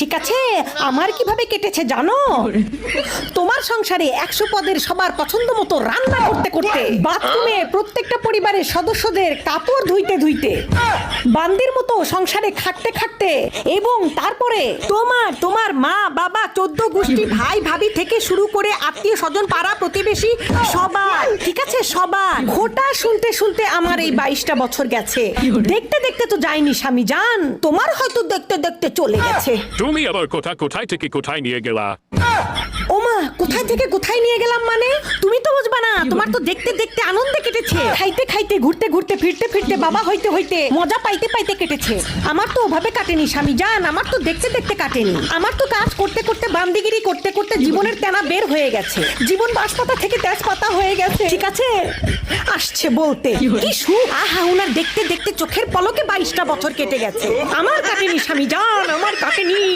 ঠিক আছে, আমার কীভাবে কেটেছে জানো? তোমার সংসারে একশো পদের সবার পছন্দ মতো রান্না করতে করতে, বাথরুমে প্রত্যেকটা পরিবারের সদস্যদের কাপড় ধুইতে ধুইতে, বান্দির মতো সংসারে খাটতে খাটতে এবং তারপরে তোমার তোমার মা, বাবা, চোদ্দ গোষ্ঠী, ভাই, ভাবি থেকে শুরু করে আত্মীয় স্বজন, পাড়া প্রতিবেশী, সবার, ঠিক আছে, সবার। ঘোটা শুনতে শুনতে আমার এই বাইশটা বছর গেছে। দেখতে দেখতে তো যায়নি স্বামী জান, তোমার হয়তো দেখতে দেখতে চলে গেছে। তুমি আবার কোথা কোথায় থেকে কোথায় নিয়ে গেলা? কোথায় থেকে কোথায় নিয়ে গেলাম মানে? তুমি তো বুঝবা না তোমার তো দেখতে দেখতে আনন্দে কেটেছে। খাইতে খাইতে ঘুরতে ঘুরতে ফিরতে ফিরতে বাবা হইতে হইতে মজা পাইতে পাইতে কেটেছে। আমার তো ওভাবে কাটেনি স্বামী জান আমার তো দেখতে দেখতে কাটেনি। আমার তো কাজ করতে করতে বান্দিগিরি করতে করতে জীবনের তেনা বের হয়ে গেছে। জীবন বাঁশপাতা থেকে তেজপাতা হয়ে গেছে। ঠিক আছে? আসছে বলতে। কি সুখ? আহা উনার দেখতে দেখতে চোখের পলকে বাইশটা বছর কেটে গেছে। আমার কাটেনি স্বামী জান আমার কাটেনি।